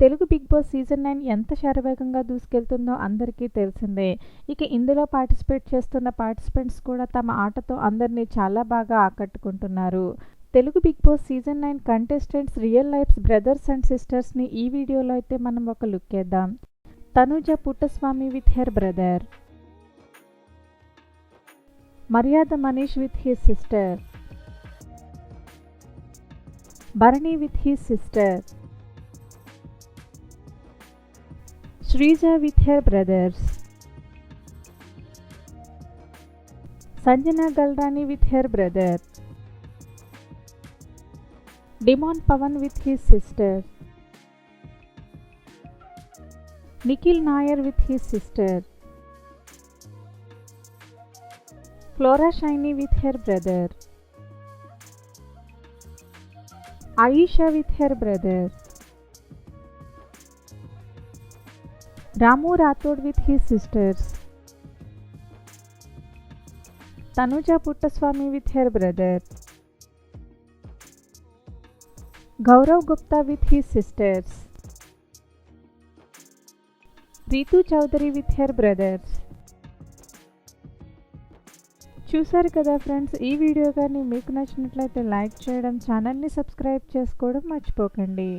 Telugu big boss season nine ఎంత శరవేగంగా దూసుకెళ్తుందో అందరికీ తెలిసిందే. ఇక ఇందులో పార్టిసిపేట్ చేస్తున్న పార్టిసిపెంట్స్ కూడా తమ ఆటతో అందరినీ చాలా బాగా ఆకట్టుకుంటున్నారు. Telugu big boss season nine contestants real lifes brothers and సిస్టర్స్ని ఈ వీడియోలో అయితే మనం ఒక లుక్ వేద్దాం. Thanuja Puttaswamy with her brother. Maryada Manish with his sister. Bharani with his sister. Sreeja with her brothers Sanjana Galrani with her brother Demon Pavan with his sister Nikhil Nair with his sister Flora Saini with her brother Ayesha with her brother Ramu Rathod with his sisters. Thanuja Puttaswamy with her brother. Gaurav Gupta with his sisters. Ritu Chaudhary with her brothers. చూసారు కదా friends ఈ video కానీ మీకు నచ్చినట్లయితే like చేయడం ఛానల్ని subscribe చేసుకోవడం మర్చిపోకండి.